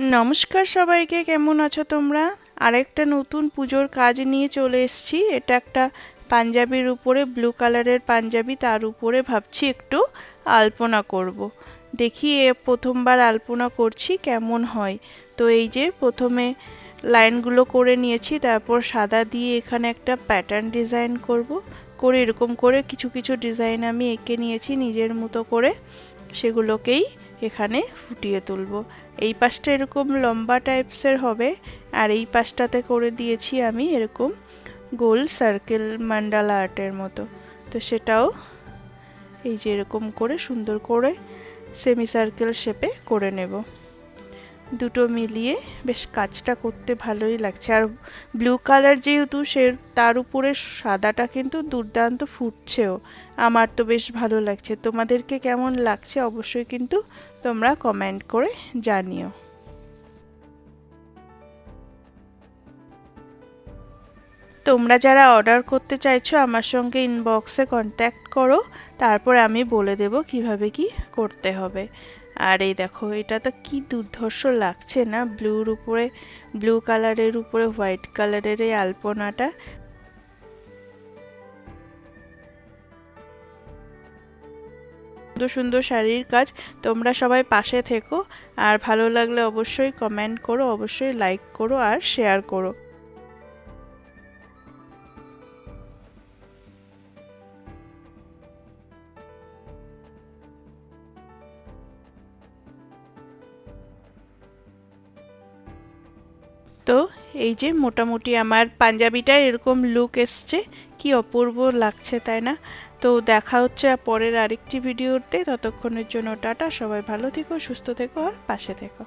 নমস্কার সবাইকে, কেমন আছো তোমরা আরেকটা নতুন পুজোর কাজ নিয়ে চলে এসেছি এটা একটা পাঞ্জাবির উপরে ব্লু কালারের পাঞ্জাবি, তার উপরে ভাবছি একটু আলপনা করব। দেখি এ প্রথমবার আলপনা করছি, কেমন হয় তো এই যে প্রথমে লাইনগুলো করে নিয়েছি, তারপর সাদা দিয়ে এখানে একটা প্যাটার্ন ডিজাইন করব। করে এরকম করে কিছু কিছু ডিজাইন আমি এঁকে নিয়েছি নিজের মতো করে সেগুলোকেই এখানে ফুটিয়ে তুলব। এই পাশটা এরকম লম্বা টাইপসের হবে, আর এই পাশটাতে করে দিয়েছি আমি এরকম গোল সার্কেল মান্ডালা আর্টের মতো। তো সেটাও এই যে এরকম করে সুন্দর করে সেমি সার্কেল শেপে করে নেব। দুটো মিলিয়ে বেশ কাজটা করতে ভালোই লাগছে। আর ব্লু কালার যেহেতু সে তার উপরে সাদাটা কিন্তু দুর্দান্ত ফুটছেও। আমার তো বেশ ভালো লাগছে। তোমাদেরকে কেমন লাগছে অবশ্যই কিন্তু তোমরা কমেন্ট করে জানিও। তোমরা যারা অর্ডার করতে চাইছো আমার সঙ্গে ইনবক্সে কন্ট্যাক্ট করো। তারপর আমি বলে দেব কীভাবে কি করতে হবে। আর এই দেখো, এটা তো কি দুর্ধর্ষ লাগছে না? ব্লুর উপরে, ব্লু কালারের উপরে, হোয়াইট কালারের এই আলপনাটা। সুন্দর সুন্দর শাড়ির কাজ। তোমরা সবাই পাশে থেকো। আর ভালো লাগলে অবশ্যই কমেন্ট করো, অবশ্যই লাইক করো আর শেয়ার করো। তো এই যে মোটামুটি আমার পাঞ্জাবিটা এরকম লুক এসছে, কি অপূর্ব লাগছে তাই না? তো দেখা হচ্ছে পরের আরেকটি ভিডিওতে, ততক্ষণের জন্য টাটা, সবাই ভালো থেকো, সুস্থ থেকো আর পাশে থেকো।